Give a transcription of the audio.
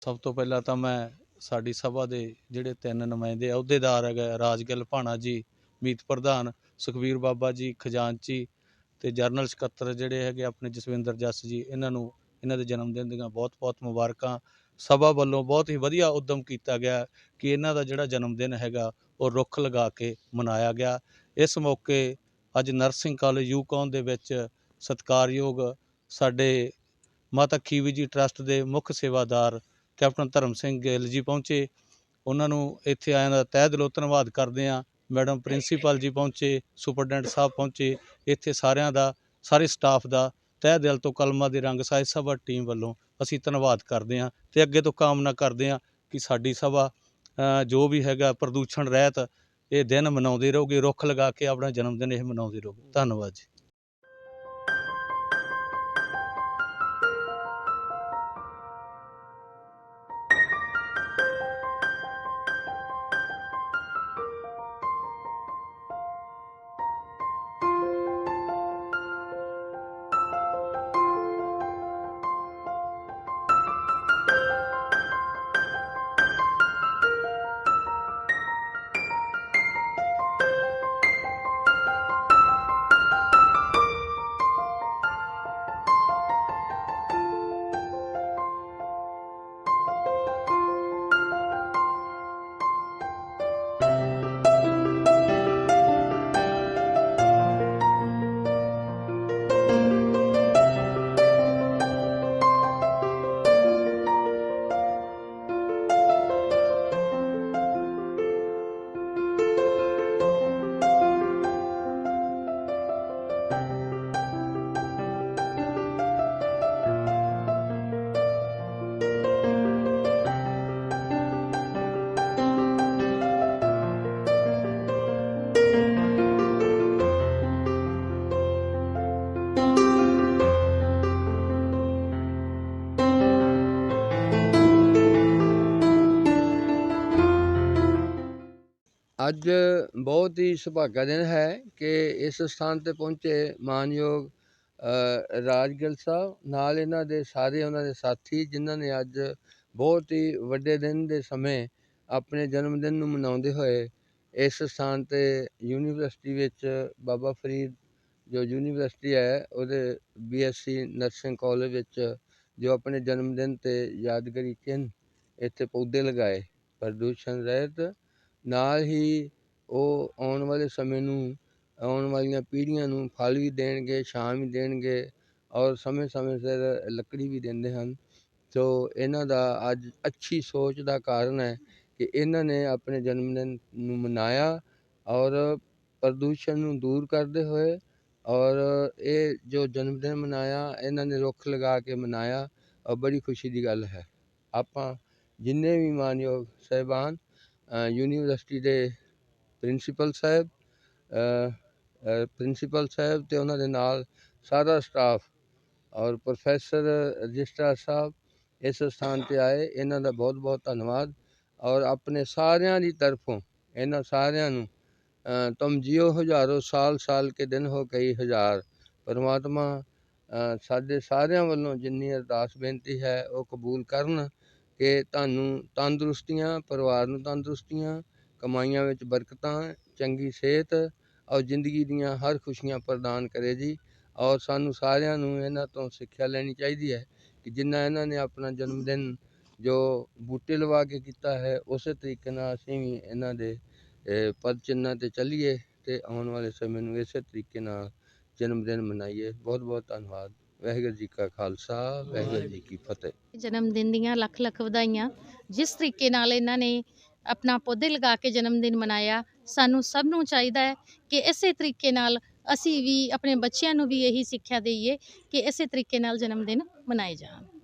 ਸਭ ਤੋਂ ਪਹਿਲਾਂ ਤਾਂ ਮੈਂ ਸਾਡੀ ਸਭਾ ਦੇ ਜਿਹੜੇ ਤਿੰਨ ਨੁਮਾਇੰਦੇ ਅਹੁਦੇਦਾਰ ਹੈਗੇ ਰਾਜਗਿੱਲ, ਭਾਣਾ ਜੀ, ਮੀਤ ਪ੍ਰਧਾਨ ਸੁਖਵੀਰ ਬਾਬਾ ਜੀ ਖਜ਼ਾਨਚੀ ਤੇ ਜਰਨਲ ਸਕੱਤਰ ਜਿਹੜੇ ਹੈਗੇ ਆਪਣੇ ਜਸਵਿੰਦਰ ਜੱਸ ਜੀ, ਇਹਨਾਂ ਨੂੰ, ਇਹਨਾਂ ਦੇ ਜਨਮ ਦਿਨ ਦੀਆਂ ਬਹੁਤ-ਬਹੁਤ ਮੁਬਾਰਕਾਂ। ਸਭਾ ਵੱਲੋਂ ਬਹੁਤ ਹੀ ਵਧੀਆ ਉਦਮ ਕੀਤਾ ਗਿਆ ਕਿ ਇਹਨਾਂ ਦਾ ਜਿਹੜਾ ਜਨਮ ਦਿਨ ਹੈਗਾ, ਉਹ ਰੁੱਖ ਲਗਾ ਕੇ ਮਨਾਇਆ ਗਿਆ। ਇਸ ਮੌਕੇ ਅੱਜ ਨਰਸਿੰਗ ਕਾਲਜ ਯੂਕੌਨ ਦੇ ਵਿੱਚ ਸਤਿਕਾਰਯੋਗ ਸਾਡੇ ਮਾਤਾ ਖੀਵੀ ਜੀ ਟਰਸਟ ਦੇ ਮੁੱਖ ਸੇਵਾਦਾਰ ਕੈਪਟਨ ਧਰਮ ਸਿੰਘ ਗਿੱਲ ਜੀ ਪਹੁੰਚੇ। ਉਹਨਾਂ ਨੂੰ ਇੱਥੇ ਆਇਆਂ ਦਾ ਤਹਿ ਦਿਲੋਂ ਧੰਨਵਾਦ ਕਰਦੇ ਹਾਂ ਮੈਡਮ ਪ੍ਰਿੰਸੀਪਲ ਜੀ ਪਹੁੰਚੇ, ਸੁਪਰਡੈਂਟ ਸਾਹਿਬ ਪਹੁੰਚੇ। ਇੱਥੇ ਸਾਰਿਆਂ ਦਾ, ਸਾਰੇ ਸਟਾਫ ਦਾ ਤਹਿ ਦਿਲ ਤੋਂ ਕਲਮਾਂ ਦੇ ਰੰਗ ਸਾਹਿਤ ਸਭਾ ਟੀਮ ਵੱਲੋਂ ਅਸੀਂ ਧੰਨਵਾਦ ਕਰਦੇ ਹਾਂ ਤੇ ਅੱਗੇ ਤੋਂ ਕਾਮਨਾ ਕਰਦੇ ਹਾਂ ਕਿ ਸਾਡੀ ਸਭਾ ਜੋ ਵੀ ਹੈਗਾ ਪ੍ਰਦੂਸ਼ਣ ਰਹਿਤ, ਇਹ ਦਿਨ ਮਨਾਉਂਦੇ ਰਹੋਗੇ, ਰੁੱਖ ਲਗਾ ਕੇ ਆਪਣਾ ਜਨਮ ਦਿਨ ਇਹ ਮਨਾਉਂਦੇ ਰਹੋਗੇ। ਧੰਨਵਾਦ ਜੀ। ਅੱਜ ਬਹੁਤ ਹੀ ਸੁਭਾਗਾ ਦਿਨ ਹੈ ਕਿ ਇਸ ਸਥਾਨ ਤੇ ਪਹੁੰਚੇ ਮਾਨਯੋਗ ਅ, ਰਾਜਗਿੱਲ ਸਾਹਿਬ ਨਾਲ ਇਹਨਾਂ ਦੇ ਸਾਰੇ ਉਹਨਾਂ ਦੇ ਸਾਥੀ ਜਿਨ੍ਹਾਂ ਨੇ ਅੱਜ ਬਹੁਤ ਹੀ ਵੱਡੇ ਦਿਨ ਦੇ ਸਮੇਂ ਆਪਣੇ ਜਨਮ ਦਿਨ ਨੂੰ ਮਨਾਉਂਦੇ ਹੋਏ ਇਸ ਸਥਾਨ ਤੇ ਯੂਨੀਵਰਸਿਟੀ ਵਿੱਚ ਬਾਬਾ ਫਰੀਦ ਜੋ ਯੂਨੀਵਰਸਿਟੀ ਹੈ ਉਹਦੇ ਬੀਐਸਸੀ ਨਰਸਿੰਗ ਕਾਲਜ ਵਿੱਚ ਜੋ ਆਪਣੇ ਜਨਮ ਦਿਨ ਤੇ ਯਾਦਗਾਰੀ ਚਿੰਨ੍ਹ ਇੱਥੇ ਪੌਦੇ ਲਗਾਏ ਪ੍ਰਦੂਸ਼ਣ ਰਹਿਤ ਨਾਲ ਹੀ ਉਹ ਆਉਣ ਵਾਲੇ ਸਮੇਂ ਨੂੰ, ਆਉਣ ਵਾਲੀਆਂ ਪੀੜ੍ਹੀਆਂ ਨੂੰ ਫਲ ਵੀ ਦੇਣਗੇ, ਛਾਂ ਵੀ ਦੇਣਗੇ ਔਰ ਸਮੇਂ ਸਮੇਂ ਸਿਰ ਲੱਕੜੀ ਵੀ ਦਿੰਦੇ ਹਨ। ਸੋ ਇਹਨਾਂ ਦਾ ਅੱਜ ਅੱਛੀ ਸੋਚ ਦਾ ਕਾਰਨ ਹੈ ਕਿ ਇਹਨਾਂ ਨੇ ਆਪਣੇ ਜਨਮ ਦਿਨ ਨੂੰ ਮਨਾਇਆ ਔਰ ਪ੍ਰਦੂਸ਼ਣ ਨੂੰ ਦੂਰ ਕਰਦੇ ਹੋਏ ਔਰ ਇਹ ਜੋ ਜਨਮ ਦਿਨ ਮਨਾਇਆ, ਇਹਨਾਂ ਨੇ ਰੁੱਖ ਲਗਾ ਕੇ ਮਨਾਇਆ, ਔਰ ਬੜੀ ਖੁਸ਼ੀ ਦੀ ਗੱਲ ਹੈ। ਆਪਾਂ ਜਿੰਨੇ ਵੀ ਮਾਨਯੋਗ ਸਾਹਿਬਾਨ ਯੂਨੀਵਰਸਿਟੀ ਦੇ ਪ੍ਰਿੰਸੀਪਲ ਸਾਹਿਬ ਪ੍ਰਿੰਸੀਪਲ ਸਾਹਿਬ ਤੇ ਉਹਨਾਂ ਦੇ ਨਾਲ ਸਾਰਾ ਸਟਾਫ ਔਰ ਪ੍ਰੋਫੈਸਰ ਰਜਿਸਟਰਾਰ ਸਾਹਿਬ ਇਸ ਸਥਾਨ ਤੇ ਆਏ। ਇਹਨਾਂ ਦਾ ਬਹੁਤ ਬਹੁਤ ਧੰਨਵਾਦ ਔਰ ਆਪਣੇ ਸਾਰਿਆਂ ਦੀ ਤਰਫੋਂ ਇਹਨਾਂ ਸਾਰਿਆਂ ਨੂੰ ਅ, ਤੁਮ ਜਿਓ ਹਜ਼ਾਰੋ ਸਾਲ ਸਾਲ ਕੇ ਦਿਨ ਹੋ ਕਈ ਹਜ਼ਾਰ ਪਰਮਾਤਮਾ ਸਾਡੇ ਸਾਰਿਆਂ ਵੱਲੋਂ ਜਿੰਨੀ ਅਰਦਾਸ ਬੇਨਤੀ ਹੈ ਉਹ ਕਬੂਲ ਕਰਨ ਕਿ ਤੁਹਾਨੂੰ ਤੰਦਰੁਸਤੀਆਂ ਪਰਿਵਾਰ ਨੂੰ ਤੰਦਰੁਸਤੀਆਂ ਕਮਾਈਆਂ ਵਿੱਚ ਬਰਕਤਾਂ ਚੰਗੀ ਸਿਹਤ ਔਰ ਜ਼ਿੰਦਗੀ ਦੀਆਂ ਹਰ ਖੁਸ਼ੀਆਂ ਪ੍ਰਦਾਨ ਕਰੇ ਜੀ। ਔਰ ਸਾਨੂੰ ਸਾਰਿਆਂ ਨੂੰ ਇਹਨਾਂ ਤੋਂ ਸਿੱਖਿਆ ਲੈਣੀ ਚਾਹੀਦੀ ਹੈ ਕਿ ਜਿੰਨਾ ਇਹਨਾਂ ਨੇ ਆਪਣਾ ਜਨਮ ਦਿਨ ਜੋ ਬੂਟੇ ਲਵਾ ਕੇ ਕੀਤਾ ਹੈ ਉਸੇ ਤਰੀਕੇ ਨਾਲ ਅਸੀਂ ਵੀ ਇਹਨਾਂ ਦੇ ਅਹ, ਪਦ ਚਿੰਨ੍ਹਾਂ ਤੇ ਚੱਲੀਏ ਤੇ ਆਉਣ ਵਾਲੇ ਸਮੇਂ ਨੂੰ ਇਸੇ ਤਰੀਕੇ ਨਾਲ ਜਨਮ ਦਿਨ ਮਨਾਈਏ। ਬਹੁਤ ਬਹੁਤ ਧੰਨਵਾਦ। ਵਾਹਿਗੁਰੂ ਜੀ ਕਾ ਖਾਲਸਾ, ਵਾਹਿਗੁਰੂ ਜੀ ਕੀ ਫਤਿਹ। ਜਨਮ ਦਿਨ ਦੀਆਂ ਲੱਖ ਲੱਖ ਵਧਾਈਆਂ। ਜਿਸ ਤਰੀਕੇ ਨਾਲ ਇਹਨਾਂ ਨੇ ਆਪਣਾ ਪੌਦੇ ਲਗਾ ਕੇ ਜਨਮ ਦਿਨ ਮਨਾਇਆ, ਸਾਨੂੰ ਸਭ ਨੂੰ ਚਾਹੀਦਾ ਹੈ ਕਿ ਇਸੇ ਤਰੀਕੇ ਨਾਲ ਅਸੀਂ ਵੀ ਆਪਣੇ ਬੱਚਿਆਂ ਨੂੰ ਵੀ ਇਹੀ ਸਿੱਖਿਆ ਦਈਏ ਕਿ ਇਸੇ ਤਰੀਕੇ ਨਾਲ ਜਨਮ ਦਿਨ ਮਨਾਏ ਜਾਣ।